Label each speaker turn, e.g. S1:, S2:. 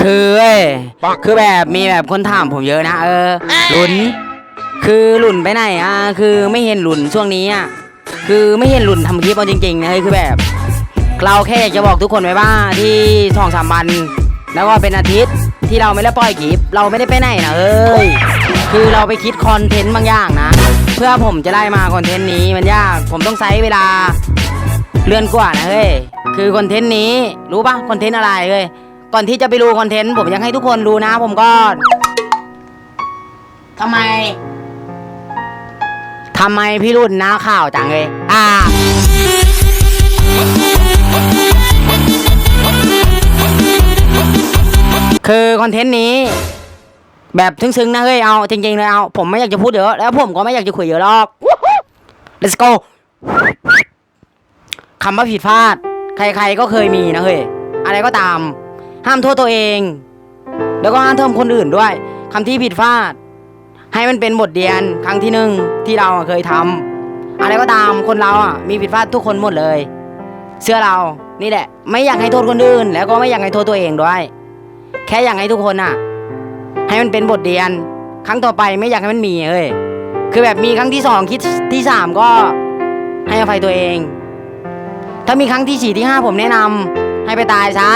S1: คือเว้ยคือแบบมีแบบคนถามผมเยอะนะ เออหลุน คือหลุนไปไหนอะคือไม่เห็นหลุนช่วงนี้อะคือไม่เห็นหลุนทำคลิปเอาจริงๆนะเฮ้ยคือแบบ เราแค่อยากจะบอกทุกคนไว้ว่าที่สองสามวันแล้วก็เป็นอาทิตย์ที่เราไม่ได้ปล่อยคลิป เราไม่ได้ไปไหนนะเอ้ยคือเราไปคิดคอนเทนต์บางอย่างนะ เพื่อผมจะได้มาคอนเทนต์นี้มันยากผมต้องใช้เวลาเลื่อนกว่านะเฮ้ยคือคอนเทนต์นี้รู้ปะคอนเทนต์อะไรเฮ้ย ก่อนที่จะไปดูคอนเทนต์ผมยากให้ทุกคนรู้นะ ผมก็ทำไมทำไมพี่รุ่นน้าข่าวจังเลย อ่า คือคอนเทนต์นี้ แบบซึ้งๆนะเฮ้ย เอาจริงๆเลยเอา ผมไม่อยากจะพูดเยอะ แล้วผมก็ไม่อยากจะคุยเยอะหรอก let's go คำว่าผิดพลาด ใครๆก็เคยมีนะเฮ้ย อะไรก็ตาม ห้ามโทษตัวเอง แล้วก็ห้ามโทษคนอื่นด้วยคำที่ผิดพลาด ให้มันเป็นบทเรียนครั้งที่หนึ่งที่เราเคยทำอะไรก็ตามคนเราอะมีผิดพลาดทุกคนหมดเลยเชื่อเรานี่แหละ ไม่อยากให้โทษคนอื่น แล้วก็ไม่อยากให้โทษตัวเองด้วย แค่อยากให้ทุกคนอะ ให้มันเป็นบทเรียน ครั้งต่อไปไม่อยากให้มันมีเอ้ยคือแบบมีครั้งที่สองคิดที่สามก็ให้อภัยตัวเอง ถ้ามีครั้งที่สี่ที่ห้าผมแนะนำให้ไปตายซะ